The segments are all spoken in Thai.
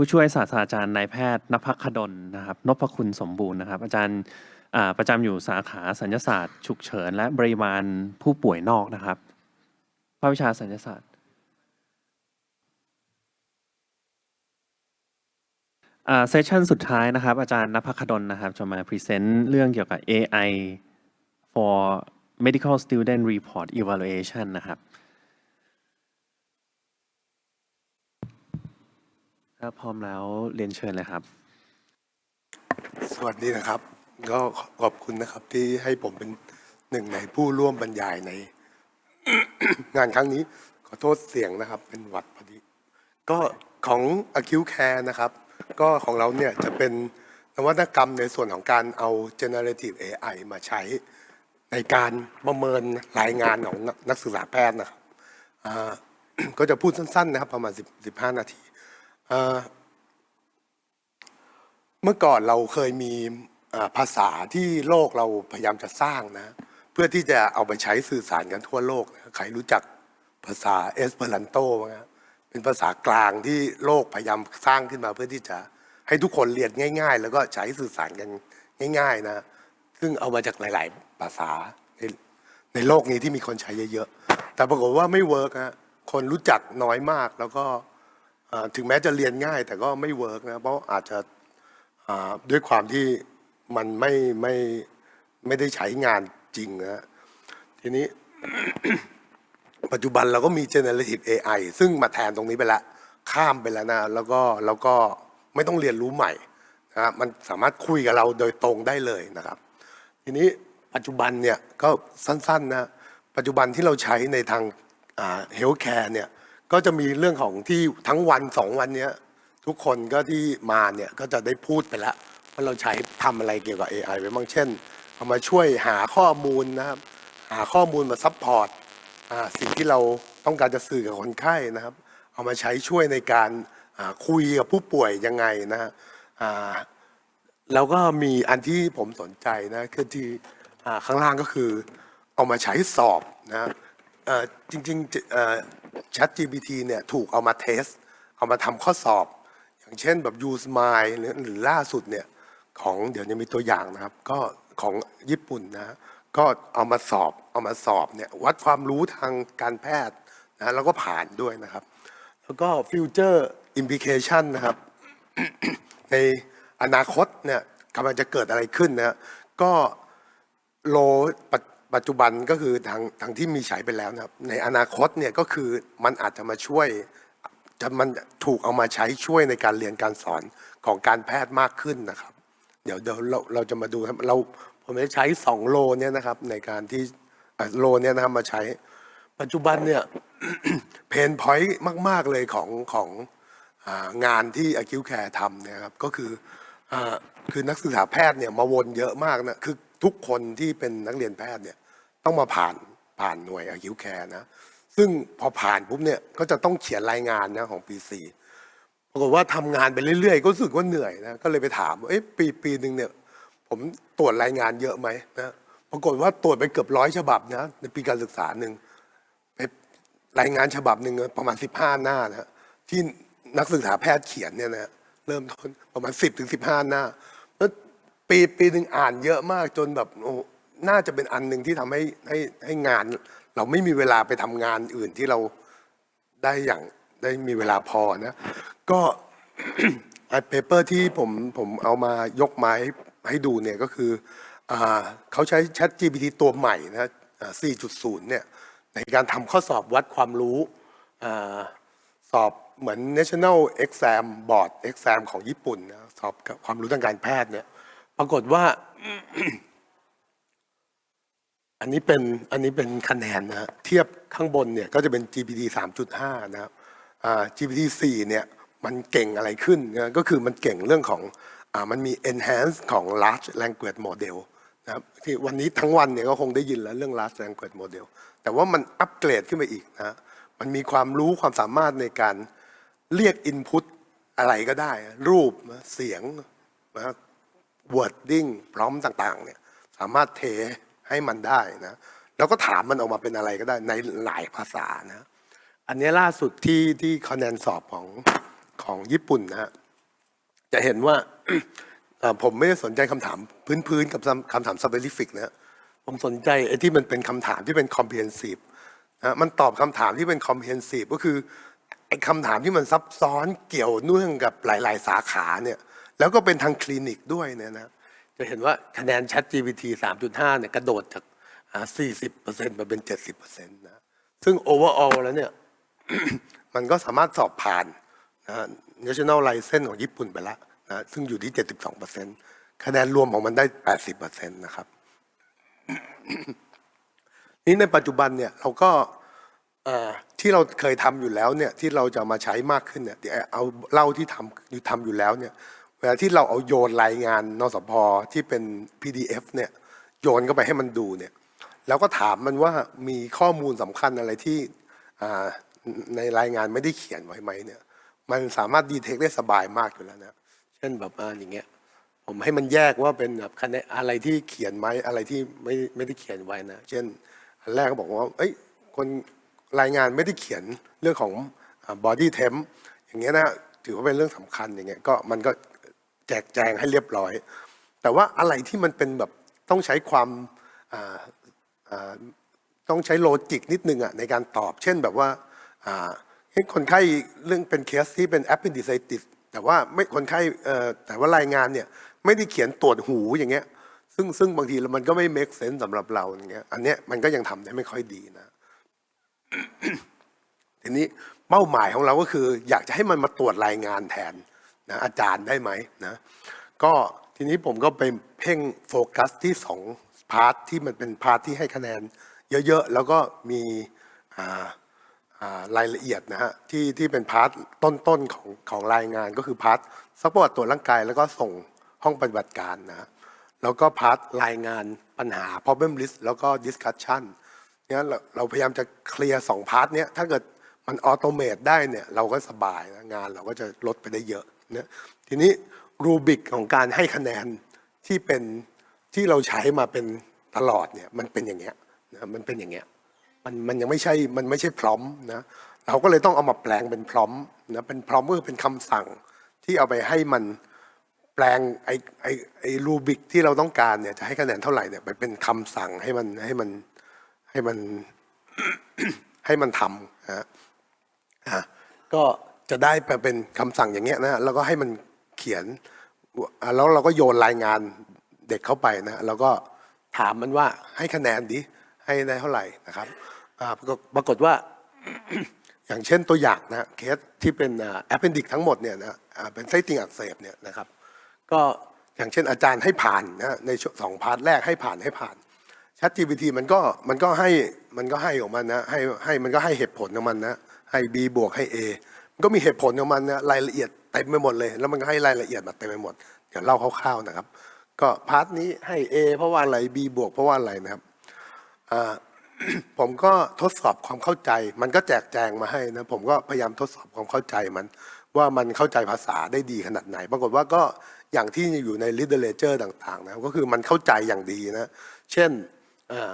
ผู้ช่วยศาสตราจารย์นายแพทย์นภัคดลนะครับนพคุณสมบูรณ์นะครับ อาจารย์ประจำอยู่สาขาสัญญศาสตร์ ฉุกเฉิน และบริมาณผู้ป่วยนอกนะครับภาควิชาสัญญศาสตร์เซสชันสุดท้ายนะครับ อาจารย์นภัคดลนะครับจะมาพรีเซนต์เรื่องเกี่ยวกับ AI for medical student report evaluation นะครับ ถ้าพร้อมแล้วเรียนเชิญเลยครับ สวัสดีนะครับ ก็ขอบคุณนะครับที่ให้ผมเป็นหนึ่งในผู้ร่วมบรรยายใน งานครั้งนี้ ขอโทษเสียงนะครับ เป็นหวัดพอดี ก็ของ Acute Care นะครับ ก็ของเราเนี่ยจะเป็นนวัตกรรมในส่วนของการเอา generative AI มาใช้ ในการประเมินรายงานของนักศึกษาแพทย์นะครับก็จะพูดสั้นๆนะครับ ประมาณ 10 15 นาที เมื่อก่อนเราเคยมีภาษาที่โลกเราพยายามจะสร้างนะ เพื่อที่จะเอาไปใช้สื่อสารกันทั่วโลกนะใครรู้จักภาษาเอสเปรันโตไหมครับเป็นภาษากลางที่โลกพยายามสร้างขึ้นมา เพื่อที่จะให้ทุกคนเรียนง่าย ๆ แล้วก็ใช้สื่อสารกันง่าย ๆนะ ซึ่งเอามาจากหลาย ๆ ภาษาในในโลกนี้ที่มีคนใช้เยอะๆแต่ปรากฏว่าไม่เวิร์กฮะคนรู้จักน้อยมากแล้วก็ ถึงแม้จะเรียนง่ายแต่ก็ไม่เวิร์กนะเพราะอาจจะด้วยความที่มันไม่ไม่ไม่ได้ใช้งานจริงนะทีนี้ปัจจุบันเราก็มี generative AI ซึ่งมาแทนตรงนี้ไปแล้วข้ามไปแล้วนะแล้วก็แล้วก็ไม่ต้องเรียนรู้ใหม่นะฮะมันสามารถคุยกับเราโดยตรงได้เลยนะครับ ทีนี้ปัจจุบันเนี่ยก็สั้นๆนะปัจจุบันที่เราใช้ในทางเฮลท์แคร์เนี่ย ก็จะมีเรื่องของที่ทั้งวันสองวันเนี้ยทุกคนก็ที่มาเนี่ยก็จะได้พูดไปแล้วว่าเราใช้ทำอะไรเกี่ยวกับ AI ไว้บ้างเช่นเอามาช่วยหาข้อมูลนะครับหาข้อมูลมาซัพพอร์ตสิ่งที่เราต้องการจะสื่อกับคนไข้นะครับ เอามาใช้ช่วยในการคุยกับผู้ป่วยยังไงนะฮะแล้วก็มีอันที่ผมสนใจนะคือที่ข้างล่างก็คือเอามาใช้สอบนะจริงๆ Chat GPT เนี่ยถูกเอามาเทส เอามาทำข้อสอบ อย่างเช่นแบบ Use My หรือหรือล่าสุดเนี่ยของเดี๋ยวนี้มีตัวอย่างนะครับ ก็ของญี่ปุ่นนะก็เอามาสอบเอามาสอบเนี่ยวัดความรู้ทางการแพทย์นะแล้วก็ผ่านด้วยนะครับ แล้วก็ Future Implication นะครับ ในอนาคตเนี่ยกำลังจะเกิดอะไรขึ้นนะก็โล ปัจจุบันก็คือทางทางที่มีใช้ไปแล้วนะครับ ในอนาคตเนี่ยก็คือมันอาจจะมาช่วยจะมันถูกเอามาใช้ช่วยในการเรียนการสอนของการแพทย์มากขึ้นนะครับ เดี๋ยวเดี๋ยวเราเราจะมาดูครับเราผมได้ใช้สองโลเนี่ยนะครับในการที่โลเนี่ยนะครับมาใช้ ปัจจุบันเนี่ยเพนพอยต์มาก ๆ เลยของขององานที่ Acute Care ทำนี่ยครับก็คืออคือนักศึกษาแพทย์เนี่ยมาวนเยอะมากนะคือ ทุกคนที่เป็นนักเรียนแพทย์เนี่ยต้องมาผ่านผ่านหน่วย Acute Care นะ ซึ่งพอผ่านปุ๊บเนี่ยก็จะต้องเขียนรายงานนะของปีสี่ปรากฏว่าทำงานไปเรื่อยๆ ก็รู้สึกว่าเหนื่อยนะก็เลยไปถามว่าเอ๊ะปีปีหนึ่งเนี่ยผมตรวจรายงานเยอะไหมนะปรากฏว่าตรวจไปเกือบร้อยฉบับนะในปีการศึกษาหนึ่งรายงานฉบับหนึ่งประมาณ15หน้านะที่นักศึกษาแพทย์เขียนเนี่ยนะเริ่มต้นประมาณ10ถึง15หน้าแล้ว ปีปีหนึ่งอ่านเยอะมากจนแบบโอ้น่าจะเป็นอันหนึ่งที่ทำให้ให้ให้งาน เราไม่มีเวลาไปทำงานอื่นที่เราได้อย่างได้มีเวลาพอนะ ก็ ไอ้เปเปอร์ที่ผมผมเอามายกมาให้ให้ดูเนี่ยก็คืออาเขาใช้ Chat GPT ตัวใหม่นะอ่า4.0 เนี่ย ในการทำข้อสอบวัดความรู้อาสอบเหมือน National Exam Board Exam ของญี่ปุ่นนะสอบกับความรู้ทางการแพทย์เนี่ย ปรากฏว่า อันนี้เป็นอันนี้เป็นคะแนนนะเทียบข้างบนเนี่ยก็จะเป็น GPT 3.5 นะครับ GPT 4 เนี่ยมันเก่งอะไรขึ้นนะก็คือมันเก่งเรื่องของอมันมี enhance ของ large language model นะครับที่วันนี้ทั้งวันเนี่ยก็คงได้ยินแล้วเรื่อง large language model แต่ว่ามันอัปเกรดขึ้นไปอีกนะมันมีความรู้ความสามารถในการเรียก input อะไรก็ได้ รูปเสียงนะ wording พร้อมต่างๆเนี่ยสามารถเทให้มันได้นะแล้วก็ถามมันออกมาเป็นอะไรก็ได้ในหลายภาษานะอันนี้ล่าสุดที่ที่คะแนนสอบของของญี่ปุ่นนะฮะจะเห็นว่าผมไม่ได้สนใจคำถามพื้นๆกับคำถาม specific นะฮะผมสนใจไอ้ที่มันเป็นคำถามที่เป็น comprehensive นะมันตอบคำถามที่เป็น comprehensive ก็คือไอ้คำถามที่มันซับซ้อนเกี่ยวเนื่องกับหลาย ๆ สาขาเนี่ย แล้วก็เป็นทางคลินิกด้วยเนี่ยนะจะเห็นว่าคะแนน Chat GPT 3.5 เนี่ยกระโดดจากอ่า40%มาเป็น 70%นะซึ่ง overall แล้วเนี่ย มันก็สามารถสอบผ่านนะ national license ของญี่ปุ่นไปแล้วนะซึ่งอยู่ที่ 72%คะแนนรวมของมันได้ 80%นะครับ นี่ในปัจจุบันเนี่ยเราก็ที่เราเคยทำอยู่แล้วเนี่ยที่เราจะมาใช้มากขึ้นเนี่ยเอาเล่าที่ทำอยู่ทำอยู่แล้วเนี่ย เวลาที่เราเอาโยนรายงานนสพที่เป็น PDF เนี่ยโยนเข้าไปให้มันดูเนี่ยแล้วก็ถามมันว่ามีข้อมูลสำคัญอะไรที่ในรายงานไม่ได้เขียนไว้ไหมเนี่ยมันสามารถดีเทคได้สบายมากอยู่แล้วนะเช่นแบบอ่าอย่างเงี้ยผมให้มันแยกว่าเป็นแบบคะแนนอะไรที่เขียนไหมอะไรที่ไม่ไม่ได้เขียนไว้นะเช่นอันแรกก็บอกว่าเอ้ยคนรายงานไม่ได้เขียนเรื่องของอ่า body temp อย่างเงี้ยนะถือว่าเป็นเรื่องสำคัญอย่างเงี้ยก็มันก็ แจกแจงให้เรียบร้อย แต่ว่าอะไรที่มันเป็นแบบต้องใช้ความต้องใช้โลจิกนิดนึงอะในการตอบ เช่นแบบว่าคนไข้เรื่องเป็นเคสที่เป็น appendicitis แต่ว่าไม่คนไข้แต่ว่ารายงานเนี่ยไม่ได้เขียนตรวจหูอย่างเงี้ยซึ่งซึ่งบางทีมันก็ไม่ make sense สำหรับเราอย่างเงี้ยอันเนี้ยมันก็ยังทำได้ไม่ค่อยดีนะทีนี้เป้าหมายของเราก็คือ อยากจะให้มันมาตรวจรายงานแทน นะอาจารย์ได้ไหมนะก็ทีนี้ผมก็ไปเพ่งโฟกัสที่สองพาร์ทที่มันเป็นพาร์ทที่ให้คะแนนเยอะๆ แล้วก็มีรายละเอียดนะฮะที่ที่เป็นพาร์ทต้นๆของของรายงานก็คือพาร์ทซักประวัติตรวจร่างกายแล้วก็ส่งห้องปฏิบัติการนะฮะแล้วก็พาร์ทรายงานปัญหา problem list แล้วก็ discussion เนี่ยเราเราพยายามจะเคลียร์สองพาร์ทเนี้ยถ้าเกิดมันออโตเมตได้เนี่ยเราก็สบายนะงานเราก็จะลดไปได้เยอะ นี่ยทีนี้รูบิกของการให้คะแนนที่เป็นที่เราใช้มาเป็นตลอดเนี่ยมันเป็นอย่างเงี้ยนะมันเป็นอย่างเงี้ยมันมันยังไม่ใช่มันไม่ใช่พร้อมนะเราก็เลยต้องเอามาแปลงเป็นพร้อมนะเป็นพร้อมก็คือเป็นคำสั่งที่เอาไปให้มันแปลงไอ้ไอ้ไอ้รูบิกที่เราต้องการเนี่ยจะให้คะแนนเท่าไหร่เนี่ยไปเป็นคำสั่งให้มันให้มันให้มันให้มันทำนะฮะก็ จะได้ไปเป็นคำสั่งอย่างเงี้ยนะแล้วก็ให้มันเขียน แล้วเราก็โยนรายงานเด็กเข้าไปนะแล้วก็ถามมันว่าให้คะแนนดิให้ได้เท่าไหร่นะครับปรากฏปรากฏว่าอย่างเช่นตัวอย่างนะเคสที่เป็นแอปเปนดิกทั้งหมดเนี่ยนะเป็นไส้ติ่งอักเสบเนี่ยนะครับ ก็อย่างเช่นอาจารย์ให้ผ่านนะในสองพาร์ทแรกให้ผ่านให้ผ่าน Chat GPT มันก็มันก็ให้มันก็ให้ของมันนะให้ให้มันก็ให้เหตุผลของมันนะให้ B บวกให้ A ก็มีเหตุผลของมันนะรายละเอียดเต็มไปหมดเลย แล้วมันก็ให้รายละเอียดมาเต็มไปหมดเดี๋ยวเล่าคร่าวๆนะครับ ก็พาร์ทนี้ให้ A เพราะว่าอะไร B บวกเพราะว่าอะไรนะครับผมก็ทดสอบความเข้าใจ มันก็แจกแจงมาให้นะผมก็พยายามทดสอบความเข้าใจมัน ว่ามันเข้าใจภาษาได้ดีขนาดไหน ปรากฏว่าก็อย่างที่อยู่ใน literature ต่างๆนะก็คือมันเข้าใจอย่างดีนะเช่นอ่า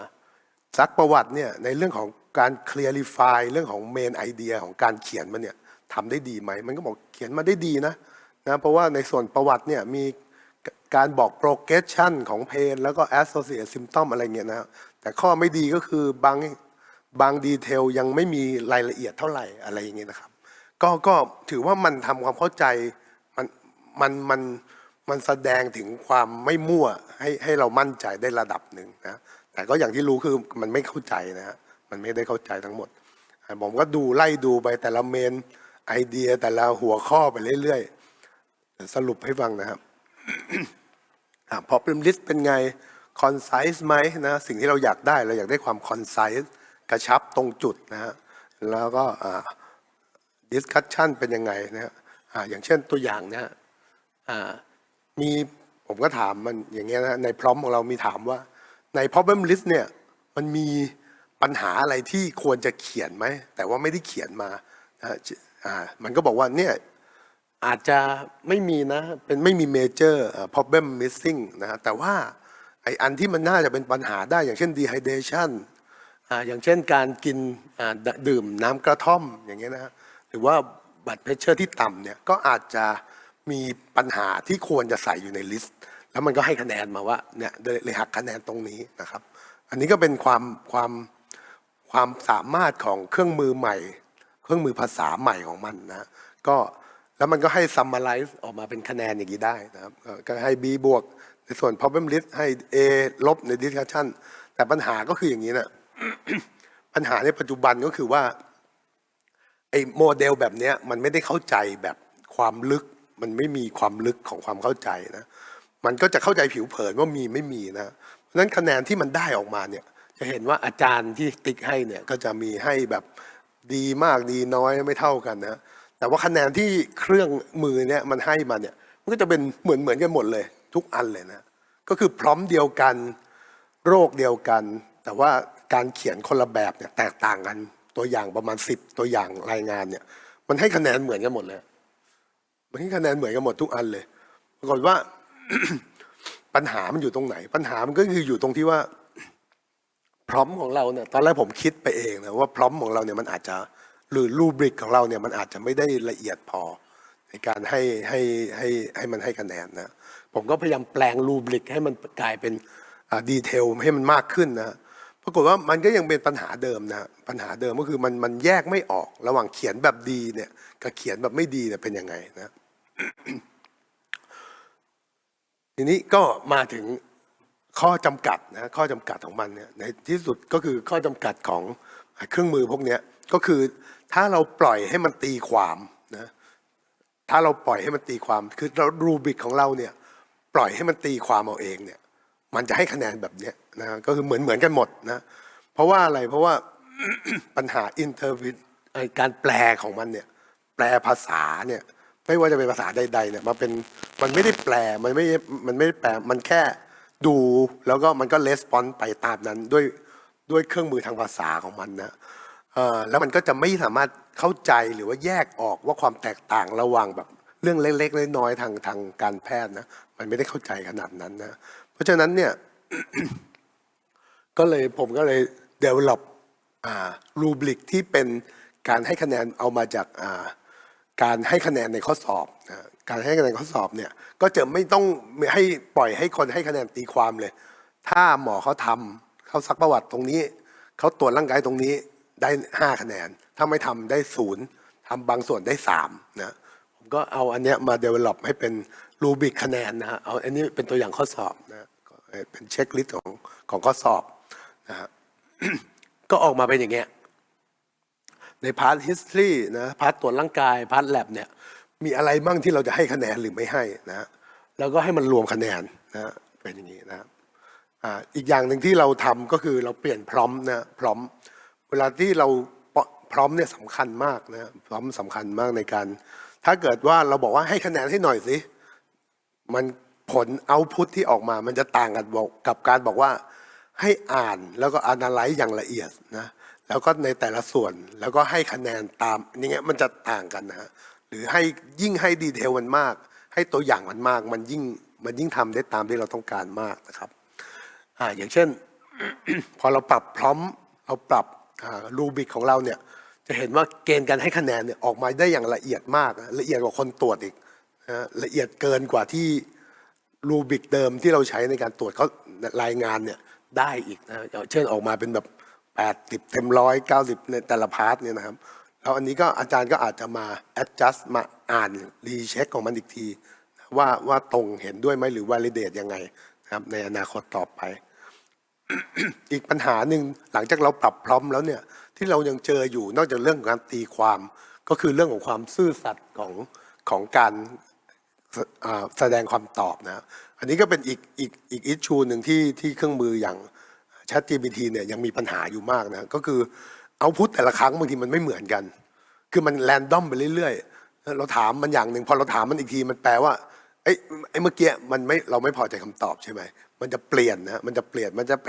ซักประวัติเนี่ยในเรื่องของการ clarify เรื่องของ main idea ของการเขียนมันเนี่ย ทำได้ดีไหม มันก็บอกเขียนมาได้ดีนะนะเพราะว่าในส่วนประวัติเนี่ยมีการบอก progression ของเพนแล้วก็ associate symptom อะไรเงี้ยนะแต่ข้อไม่ดีก็คือบางบางดีเทลยังไม่มีรายละเอียดเท่าไหร่อะไรอย่างเงี้ยนะครับ ก็ก็ถือว่ามันทำความเข้าใจมันมันมันมันแสดงถึงความไม่มั่วให้ให้เรามั่นใจได้ระดับหนึ่งนะแต่ก็อย่างที่รู้คือมันไม่เข้าใจนะฮะมันไม่ได้เข้าใจทั้งหมด ผมก็ดูไล่ดูไปแต่ละเมน ไอเดียแต่ละหัวข้อไปเรื่อยๆ สรุปให้ฟังนะครับอะ problem list เป็นไง concise ไหมนะสิ่งที่เราอยากได้เราอยากได้ความ concise กระชับตรงจุดนะฮะแล้วก็อ่า discussion เป็นยังไงนะฮะอ่าอย่างเช่นตัวอย่างเนะอ่ามีผมก็ถามมันอย่างเงี้ยนะในพร้อมของเรามีถามว่าใน problem list เนี่ยมันมีปัญหาอะไรที่ควรจะเขียนไหม แต่ว่าไม่ได้เขียนมานะ อ่ามันก็บอกว่าเนี่ยอาจจะไม่มีนะ เป็นไม่มีเมเจอร์ problem missing นะฮะแต่ว่าไออันที่มันน่าจะเป็นปัญหาได้อย่างเช่น dehydration อ่าอย่างเช่นการกินอ่าดื่มน้ำกระท่อมอย่างเงี้ยนะฮะหรือว่าบัตรเพชเชอร์ที่ต่ำเนี่ยก็อาจจะมีปัญหาที่ควรจะใส่อยู่ในลิสต์ แล้วมันก็ให้คะแนนมาว่าเนี่ยเลยหักคะแนนตรงนี้นะครับ อันนี้ก็เป็นความความความสามารถของเครื่องมือใหม่ เครื่องมือภาษาใหม่ของมันนะก็แล้วมันก็ให้ summarize ออกมาเป็นคะแนนอย่างนี้ได้นะครับก็ให้ B บวกในส่วน problem list ให้ A ลบใน discussion แต่ปัญหาก็คืออย่างนี้นะปัญหาในปัจจุบันก็คือว่าไอ้โมเดลแบบนี้มันไม่ได้เข้าใจแบบความลึก มันไม่มีความลึกของความเข้าใจนะมันก็จะเข้าใจผิวเผินว่ามีไม่มีนะเพราะฉะนั้นคะแนนที่มันได้ออกมาเนี่ยจะเห็นว่าอาจารย์ที่ติ๊กให้เนี่ยก็จะมีให้แบบ ดีมากดีน้อยไม่เท่ากันนะแต่ว่าคะแนนที่เครื่องมือเนี่ยมันให้มาเนี่ยมันก็จะเป็นเหมือนเหมือนกันหมดเลย ทุกอันเลยนะก็คือพร้อมเดียวกันโรคเดียวกัน แต่ว่าการเขียนคนละแบบเนี่ยแตกต่างกันตัวอย่างประมาณสิบตัวอย่างรายงานเนี่ย มันให้คะแนนเหมือนกันหมดเลยมันให้คะแนนเหมือนกันหมดทุกอันเลยปรากฏว่าปัญหามันอยู่ตรงไหน ปัญหามันก็คืออยู่ตรงที่ว่า พร้อมของเราเนี่ยตอนแรกผมคิดไปเองนะว่าพร้อมของเราเนี่ยมันอาจจะหรือรูบริกของเราเนี่ยมันอาจจะไม่ได้ละเอียดพอ ในการให้ให้ให้ให้มันให้คะแนนนะผมก็พยายามแปลงรูบริกให้มันกลายเป็นดีเทลให้มันมากขึ้นนะปรากฏว่ามันก็ยังเป็นปัญหาเดิมนะปัญหาเดิมก็คือมันมันแยกไม่ออกระหว่างเขียนแบบดีเนี่ยกับเขียนแบบไม่ดีเนี่ยเป็นยังไงนะทีนี้ก็มาถึง ข้อจำกัดนะข้อจำกัดของมันเนี่ยในที่สุดก็คือข้อจำกัดของเครื่องมือพวกนี้ก็คือถ้าเราปล่อยให้มันตีความนะถ้าเราปล่อยให้มันตีความคือเรารูบิกของเราเนี่ยปล่อยให้มันตีความเอาเองเนี่ยมันจะให้คะแนนแบบนี้นะก็คือเหมือนเหมือนกันหมดนะเพราะว่าอะไรเพราะว่าปัญหาอินเทอร์วิการแปลของมันเนี่ยแปลภาษาเนี่ยไม่ว่าจะเป็นภาษาใดๆเนี่ยมันเป็นมันไม่ได้แปลมันไม่มันไม่ได้แปลมันแค่ ดูแล้วก็มันก็レスปอนไปตามนั้นด้วยด้วยเครื่องมือทางภาษาของมันนะแล้วมันก็จะไม่สามารถเข้าใจหรือว่าแยกออกว่าความแตกต่างระหว่างแบบเรื่องเล็กๆน้อยๆทางทางการแพทย์นะมันไม่ได้เข้าใจขนาดนั้นนะ เพราะฉะนั้นเนี่ยก็เลยผมก็เลย develop อ่ารูบลิกที่เป็นการให้คะแนนเอามาจากการให้คะแนนในข้อสอบนะ การให้คะแนนข้อสอบเนี่ยก็จะไม่ต้องให้ปล่อยให้คนให้คะแนนตีความเลย ถ้าหมอเขาทำเขาซักประวัติตรงนี้เขาตรวจร่างกายตรงนี้ได้ห้าคะแนน ถ้าไม่ทำได้ศูนย์ทำบางส่วนได้สามนะผมก็เอาอันเนี้ยมา develop ให้เป็นรูบิกคะแนนนะฮะเอาอันนี้เป็นตัวอย่างข้อสอบนะเป็นเช็คลิสต์ของของข้อสอบนะฮะก็ออกมาเป็นอย่างเงี้ยในพาร์ท history นะพาร์ทตรวจร่างกายพาร์ท lab เนี่ย มีอะไรบ้างที่เราจะให้คะแนนหรือไม่ให้นะแล้วก็ให้มันรวมคะแนนนะเป็นอย่างนี้นะครับอ่าอีกอย่างหนึ่งที่เราทำก็คือเราเปลี่ยนพร้อมนะพร้อม เวลาที่เราพร้อมเนี่ยสำคัญมากนะพร้อมสำคัญมากในการ ถ้าเกิดว่าเราบอกว่าให้คะแนนให้หน่อยสิมันผลเอาพุทที่ออกมา มันจะต่างกันบอกกับการบอกว่าให้อ่านแล้วก็ analyze อย่างละเอียดนะแล้วก็ในแต่ละส่วนแล้วก็ให้คะแนนตามอย่างเงี้ยมันจะต่างกันนะฮะ รือให้ยิ่งให้ดีเทลมันมาก ให้ตัวอย่างมันมาก มันยิ่งมันยิ่งทำได้ตามที่เราต้องการมากนะครับอ่าอย่างเช่น พอเราปรับพร้อมเราปรับรูบิกของเราเนี่ยจะเห็นว่าเกณฑ์การให้คะแนนเนี่ยออกมาได้อย่างละเอียดมาก ละเอียดกว่าคนตรวจอีกนะละเอียดเกินกว่าที่รูบิกเดิมที่เราใช้ในการตรวจเขารายงานเนี่ยได้อีกนะเช่นออกมาเป็นแบบแปดสิบเต็มร้อยเก้าสิบในแต่ละพาร์ทเนี่ยนะครับ แล้วอันนี้ก็อาจารย์ก็อาจจะมา adjust มาอ่านรีเช็คของมันอีกที ว่าว่าตรงเห็นด้วยไหมหรือ validate ยังไงนะครับในอนาคตต่อไป อีกปัญหาหนึ่งหลังจากเราปรับพร้อมแล้วเนี่ยที่เรายังเจออยู่นอกจากเรื่องของการตีความ ก็คือเรื่องของความซื่อสัตย์ของของการแสอ่าแสดงความตอบนะ อันนี้ก็เป็นอีกอีกอีกอิชชูหนึ่งที่ที่เครื่องมืออย่าง ChatGPT เนี่ยยังมีปัญหาอยู่มากนะก็คือ เอาพุทแต่ละครั้งบางทีมันไม่เหมือนกัน คือมันแรนดอมไปเรื่อยๆ เราถามมันอย่างหนึ่งพอเราถามมันอีกทีมันแปลว่าไอ้ไอ้เมื่อกี้มันไม่เราไม่พอใจคำตอบใช่ไหมมันจะเปลี่ยนนะมันจะเปลี่ยนมันจะไป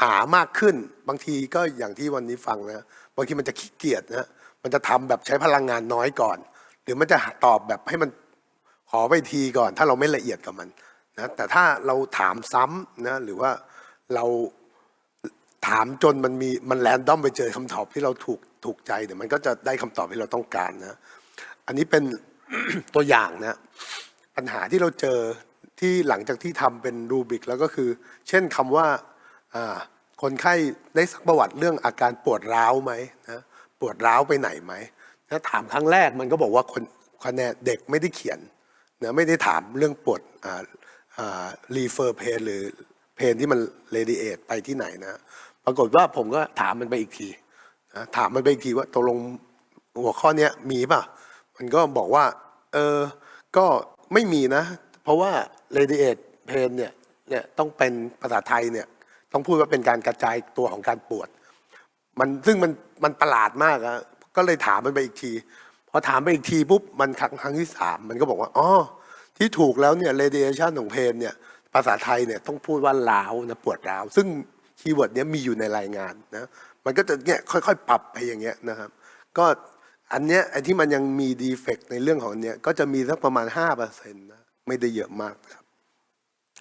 หามากขึ้น บางทีก็อย่างที่วันนี้ฟังนะบางทีมันจะขี้เกียจนะมันจะทำแบบใช้พลังงานน้อยก่อน หรือมันจะตอบแบบให้มันขอไปทีก่อน ถ้าเราไม่ละเอียดกับมันนะแต่ถ้าเราถามซ้ำนะหรือว่าเรา ถามจนมันมีมันแรนดอมไปเจอคำตอบที่เราถูกถูกใจเดี๋ยวมันก็จะได้คำตอบที่เราต้องการนะ อันนี้เป็นตัวอย่างนะ ปัญหาที่เราเจอที่หลังจากที่ทำเป็นรูบิกแล้วก็คือ เช่นคำว่าอ่าคนไข้ได้สักประวัติเรื่องอาการปวดร้าวไหมนะปวดร้าวไปไหนไหมนะถามครั้งแรกมันก็บอกว่าคนคะแนนเด็กไม่ได้เขียนนะไม่ได้ถามเรื่องปวดอ่าอ่ารีเฟอร์เพนหรือเพนที่มันเรดิเอทไปที่ไหนนะ ปรากฏว่าผมก็ถามมันไปอีกทีถามมันไปอีกทีว่าตกลงหัวข้อเนี้ยมีป่ะ มันก็บอกว่า เออ ก็ไม่มีนะ เพราะว่า radiate pain เนี่ย เนี่ยต้องเป็นภาษาไทยเนี่ย ต้องพูดว่าเป็นการกระจายตัวของการปวด มันซึ่งมันมันประหลาดมากอะก็เลยถามมันไปอีกที พอถามไปอีกทีปุ๊บ มันครั้งครั้งที่สามมันก็บอกว่า อ๋อ ที่ถูกแล้วเนี่ย radiation ของเพนเนี่ย ภาษาไทยเนี่ยต้องพูดว่าล้าวนะปวดร้าว ซึ่ง คีย์เวิร์ดเนี้ยมีอยู่ในรายงานนะมันก็จะเนี่ยค่อยๆ ปรับไปอย่างเงี้ยนะครับ ก็อันเนี้ยไอ้ที่มันยังมีดีเฟกในเรื่องของเนี้ยก็จะมีสักประมาณ5%นะไม่ได้เยอะมากนะครับ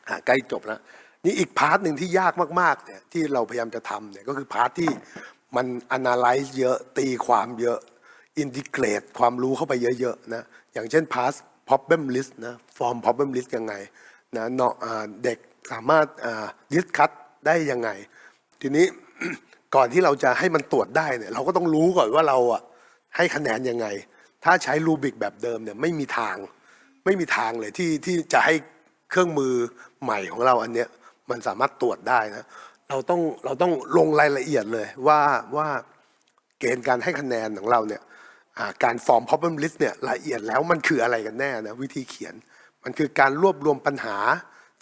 อะใกล้จบแล้วนี่อีกพาร์ทหนึ่งที่ยากมากๆเนี่ยที่เราพยายามจะทำเนี่ยก็คือพาร์ทที่มัน analyze เยอะตีความเยอะ integrate ความรู้เข้าไปเยอะๆนะอย่างเช่น past problem list นะ form problem list ยังไงนะเนาะเด็กสามารถอ่า discuss ได้ยังไง ทีนี้ก่อนที่เราจะให้มันตรวจได้เนี่ย เราก็ต้องรู้ก่อนว่าเราอะให้คะแนนยังไง ถ้าใช้รูบิกแบบเดิมเนี่ยไม่มีทาง ไม่มีทางเลยที่ที่จะให้เครื่องมือใหม่ของเราอันเนี้ยมันสามารถตรวจได้นะเราต้องเราต้องลงรายละเอียดเลยว่าว่าเกณฑ์การให้คะแนนของเราเนี่ยการฟอร์ม problem list เนี่ยละเอียดแล้วมันคืออะไรกันแน่นะวิธีเขียน มันคือการรวบรวมปัญหา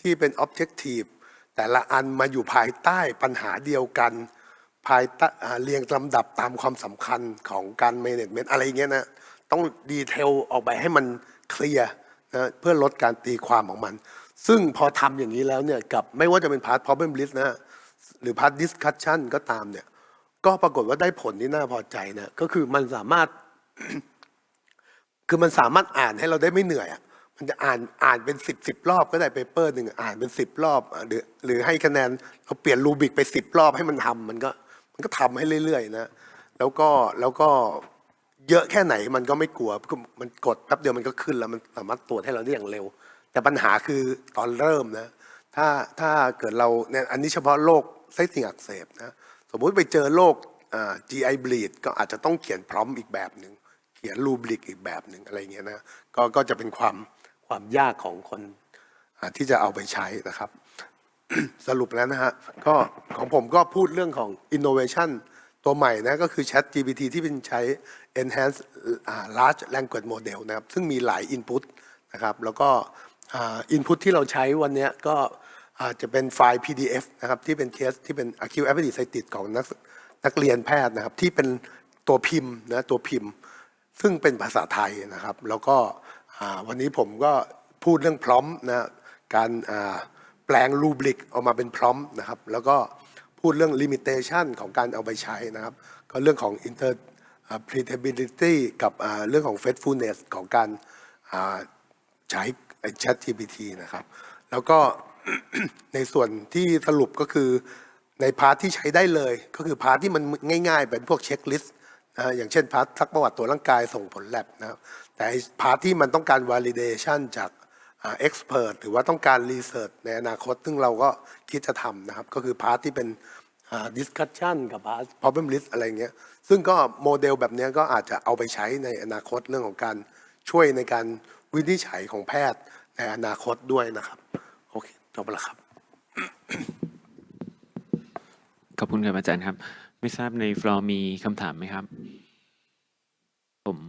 ที่เป็น objective แต่ละอันมาอยู่ภายใต้ปัญหาเดียวกัน ภายใต้เรียงลำดับตามความสำคัญของการ management อะไรอย่างเงี้ยนะต้องดีเทลออกไปให้มันเคลียร์นะเพื่อลดการตีความของมัน ซึ่งพอทำอย่างนี้แล้วเนี่ยกับไม่ว่าจะเป็นพาร์ท problem list นะหรือพาร์ท discussion ก็ตามเนี่ยก็ปรากฏว่าได้ผลที่น่าพอใจนะก็คือมันสามารถ คือมันสามารถอ่านให้เราได้ไม่เหนื่อยอะ จะอ่านอ่านเป็นสิบสิบรอบก็ได้เปเปอร์หนึ่งอ่านเป็นสิบรอบ หรือหรือให้คะแนนเราเปลี่ยนรูบิกไปสิบรอบให้มันทำมันก็มันก็ทำให้เรื่อยๆนะแล้วก็แล้วก็เยอะแค่ไหนมันก็ไม่กลัวมันกดแป๊บเดียวมันก็ขึ้นแล้วมันสามารถตรวจให้เราได้อย่างเร็ว แต่ปัญหาคือตอนเริ่มนะ ถ้าถ้าเกิดเราเนี่ยอันนี้เฉพาะโรคไส้ติ่งอักเสบนะสมมุติไปเจอโรค GI bleed ก็อาจจะต้องเขียนพร้อมอีกแบบหนึ่งเขียนรูบลิกอีกแบบหนึ่งอะไรเงี้ยนะก็ก็จะเป็นความ ความยากของคนที่จะเอาไปใช้นะครับ สรุปแล้วนะฮะก็ของผมก็พูดเรื่องของ innovation ตัวใหม่นะก็คือ Chat GPT ที่เป็นใช้ enhanced large language model นะครับ ซึ่งมีหลาย input นะครับ แล้วก็อ่า input ที่เราใช้วันนี้ก็อาจจะเป็นไฟล์ PDF นะครับ ที่เป็นเคสที่เป็น acute appendicitis ของนักนักเรียนแพทย์นะครับ ที่เป็นตัวพิมพ์นะตัวพิมพ์ ซึ่งเป็นภาษาไทยนะครับ แล้วก็ วันนี้ผมก็พูดเรื่องพร้อมนะการแปลงรูบลิกออกมาเป็นพร้อมนะครับ แล้วก็พูดเรื่อง limitation ของการเอาไปใช้นะครับ ก็เรื่องของ interpretability กับเรื่องของ faithfulness ของการใช้ Chat GPT นะครับ แล้วก็ในส่วนที่สรุปก็คือในพาร์ทที่ใช้ได้เลย ก็คือพาร์ทที่มันง่ายๆ เป็นพวกเช็คลิสต์นะอย่างเช่นพาร์ทซักประวัติตัวร่างกายส่งผลแลบนะครับ แต่พาร์ทที่มันต้องการ validation จากเอ็กซ์เพรสหรือว่าต้องการรีเสิร์ชในอนาคต ซึ่งเราก็คิดจะทำนะครับ ก็คือพาร์ทที่เป็นดิสคัชชันกับพาร์ท problem list อะไรเงี้ย ซึ่งก็โมเดลแบบนี้ก็อาจจะเอาไปใช้ในอนาคตเรื่องของการช่วยในการวินิจฉัยของแพทย์ในอนาคตด้วยนะครับ โอเค จบแล้วครับ ขอบคุณครับอาจารย์ครับ ไม่ทราบในฟลอร์มีคำถามไหมครับ ผม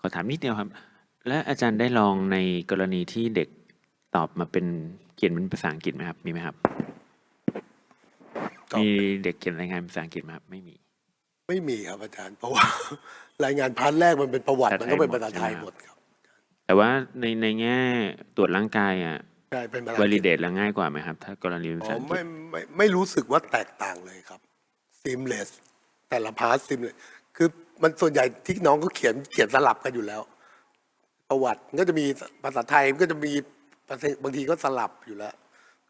ขอถามนิดเดียวครับ และอาจารย์ได้ลองในกรณีที่เด็กตอบมาเป็นเขียนเป็นภาษาอังกฤษไหมครับ มีไหมครับตอบมีเด็กเขียนรายงานภาษาอังกฤษไหมครับ ไม่มี ไม่มีครับอาจารย์ เพราะว่า รายงานพาร์ทแรกมันเป็นประวัติภาษามันก็เป็นไทยหมดภาษาไทยใช่ไหมหมดครับแต่ว่าในในแง่ตรวจร่างกายอะใช่เป็นภาษาอัวงอกฤลิษเดตแล้วง่ายกว่าไหมครับ ถ้ากรณีเป็นภาอ๋ษาออังกฤไม่ษไม่ไม่รู้สึกว่าแตกต่างเลยครับ seamless แต่ละพาร์ท seamless คือ มันส่วนใหญ่ที่น้องก็เขียนเขียนสลับกันอยู่แล้ว ประวัติก็จะมีภาษาไทยก็จะมีบางทีก็สลับอยู่แล้ว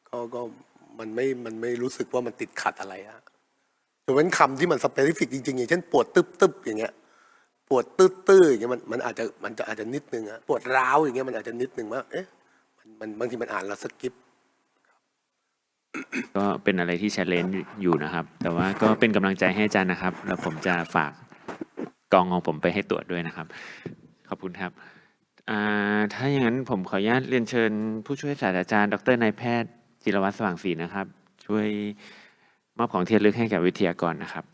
ก็ก็มันไม่มันไม่รู้สึกว่ามันติดขัดอะไรฮะยกเว้นคำที่มันสเปซิฟิกจริงๆ อย่างเช่นปวดตึ๊บตึ๊บอย่างเงี้ยปวดตื้อๆอย่างเงี้ยมันมันอาจจะมันจะอาจจะนิดนึงอะปวดร้าวอย่างเงี้ยมันอาจจะนิดนึงว่าเอ๊ะมันมันบางทีมันอ่านแล้วสกิปก็เป็นอะไรที่ challenge อยู่นะครับ แต่ว่าก็เป็นกำลังใจให้อาจารย์นะครับ แล้วผมจะฝาก กองของผมไปให้ตรวจด้วยนะครับ ขอบคุณครับถ้าอย่างนั้นผมขออนุญาตเรียนเชิญ ผู้ช่วยศาสตราจารย์ ดรนายแพทย์จิรวัตรสว่างศรีนะครับ ช่วยมอบของเทียนลึกให้กับวิทยากรนะครับ